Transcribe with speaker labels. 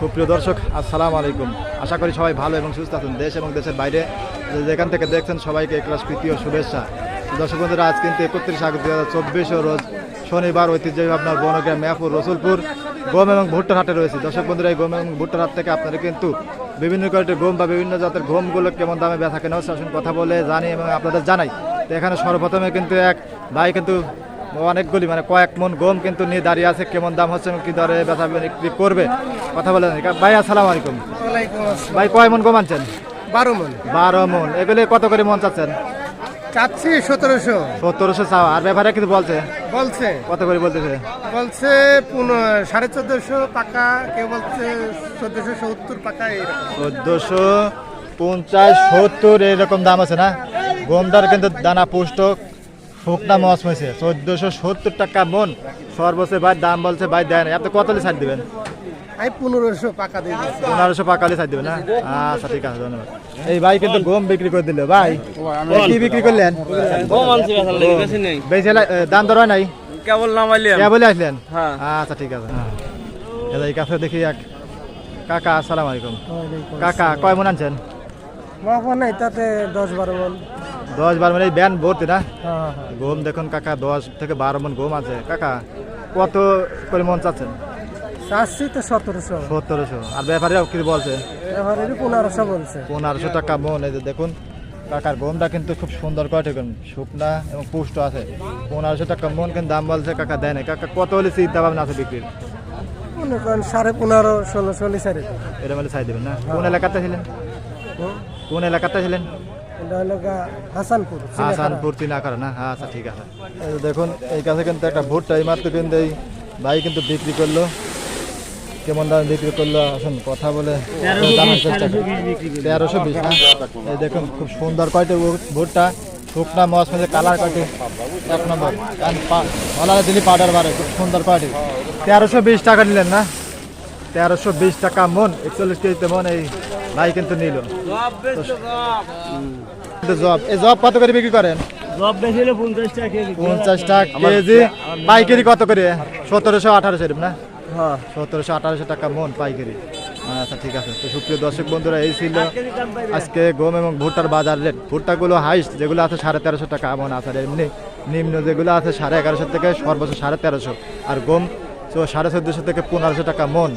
Speaker 1: সুপ্রিয় দর্শক, আসসালামু আলাইকুম। আশা করি সবাই ভালো এবং সুস্থ আছেন। দেশ এবং দেশের বাইরে যেখান থেকে দেখছেন সবাইকে ক্লাস প্রীতি ও শুভেচ্ছা। দর্শক বন্ধুরা, আজ কিন্তু একত্রিশ আগস্ট দু হাজার চব্বিশ রোজ শনিবার ঐতিহ্যবাহী আপনার বনগ্রাম মেয়াপুর, রসুলপুর, গম এবং ভুট্টার হাটে রয়েছে। দর্শক বন্ধুরা, এই গম এবং ভুট্টার হাট থেকে আপনারা কিন্তু বিভিন্ন কোয়ালিটির গম বা বিভিন্ন জাতের গমগুলো কেমন দামে ব্যথা কেনা আসুন কথা বলে জানি এবং আপনাদের জানাই। তো এখানে সর্বপ্রথমে কিন্তু এক ভাই কিন্তু অনেকগুলি মানে কয়েক মন গম কিন্তু নিয়ে দাঁড়িয়ে আছে কেমন দাম হচ্ছে কি দরে বেচা বিক্রি করবে? কথা বলে। ভাই আসসালামু আলাইকুম। ভাই কয় মন গম আনছেন?
Speaker 2: বারো মন।
Speaker 1: বারো মন। এগুলি কত করে মন চাচ্ছেন?
Speaker 2: চাচ্ছি সতেরোশো।
Speaker 1: সত্তরশো চাওয়া। আর ব্যাপারে কিন্তু বলছে?
Speaker 2: বলছে।
Speaker 1: কত করে বলতেছে?
Speaker 2: বলছে সাড়ে চোদ্দশো পাকা কেউ বলছে চোদ্দশো সত্তর পাকা
Speaker 1: চোদ্দশো পঞ্চাশ সত্তর এরকম দাম আছে না? গমদার কিন্তু দানা পুষ্ট। শুকনা মস হয়েছে। চোদ্দশো সত্তর টাকা মন। সর্বোচ্চ ভাই দাম বলছে ভাই দেয় না। আপনি কত ছাড় দিবেন?
Speaker 2: আমি পনেরোশো পাকা দিয়ে দিচ্ছি
Speaker 1: পনেরোশো পাকালে ছাড় দিবেন না? আচ্ছা ঠিক আছে ধন্যবাদ। এই ভাই কিন্তু গম বিক্রি করে দিল। ভাই এ কি বিক্রি করলেন?
Speaker 3: গম আনছি বেচার লাগি, বেশি নেই।
Speaker 1: এ, দাম দর হয় নাই?
Speaker 3: কেবল নামাইলাম
Speaker 1: কে বলে আসলেন?
Speaker 3: হ্যাঁ।
Speaker 1: আচ্ছা ঠিক আছে। এই কাছে দেখি এক কাকা আসসালামু আলাইকুম। কাকা কয় মন আনছেন?
Speaker 2: নাই তাতে দশ বারো মন।
Speaker 1: দশ বার মানে ব্যান ভর্তি না?
Speaker 2: হ্যাঁ হ্যাঁ।
Speaker 1: গম দেখুন কাকা দশ থেকে বারো মন গম আছে। কাকা কত করে মন চাচ্ছেন?
Speaker 2: চাচ্ছি তো সতেরোশো।
Speaker 1: আর কি বলছে?
Speaker 2: পনেরোশো বলছে।
Speaker 1: পনেরোশো টাকা মন এই যে দেখুন কাকার গমটা কিন্তু খুব সুন্দর করে শুকনা এবং পুষ্ট আছে। পনেরোশো টাকা মন কিন্তু দাম বলছে কাকা দেয় না কাকা কত হলে চিন্তা ভাবনা আছে বিক্রির?
Speaker 2: মনে করেন সাড়ে পনেরো ষোলো চল্লিশ
Speaker 1: দেবেন না? কোন এলাকাতে ছিলেন? কোন এলাকাতে ছিলেন?
Speaker 2: এটা হলো হাসানপুর
Speaker 1: হাসানপুর তিনাকার না? হ্যাঁ আচ্ছা ঠিক আছে। দেখুন এই কাছে কিন্তু একটা ভুট্টা এই মাত্র কিন্তু এই ভাই কিন্তু বিক্রি করল। কেমন দামে বিক্রি করল? আসুন কথা বলে তেরোশো বিশ না? এই দেখুন খুব সুন্দর কয়টি ভুট- ভুট্টা। শুকনা মস মধ্যে কালার কয়টি? এক নম্বর। অলারে দিলি পাউডার বারে খুব সুন্দর কয়টি? তেরোশো বিশ টাকা নিলেন না? তেরোশো বিশ টাকা মন একচল্লিশ কেজিতে মন এই ভাই কিন্তু নিল। জব এই জব কত করে বিক্রি করেন?
Speaker 3: টাকা কেজি।
Speaker 1: পঞ্চাশ টাকা কেজি পাইকারি কত করে? সতেরোশো আঠারোশো এরকম না?
Speaker 3: হ্যাঁ।
Speaker 1: সতেরোশো আঠারোশো টাকা মন পাইকারি। আচ্ছা ঠিক আছে। তো সুপ্রিয় দর্শক বন্ধুরা এই ছিল আজকে গম এবং ভুট্টার বাজার রেট। ভুট্টাগুলো হাইস্ট যেগুলো আছে সাড়ে তেরোশো টাকা এমন আছে এমনি। নিম্ন যেগুলো আছে সাড়ে এগারোশো থেকে সর্বোচ্চ সাড়ে তেরোশো। আর গম তো সাড়ে চোদ্দোশো থেকে পনেরোশো টাকা মন।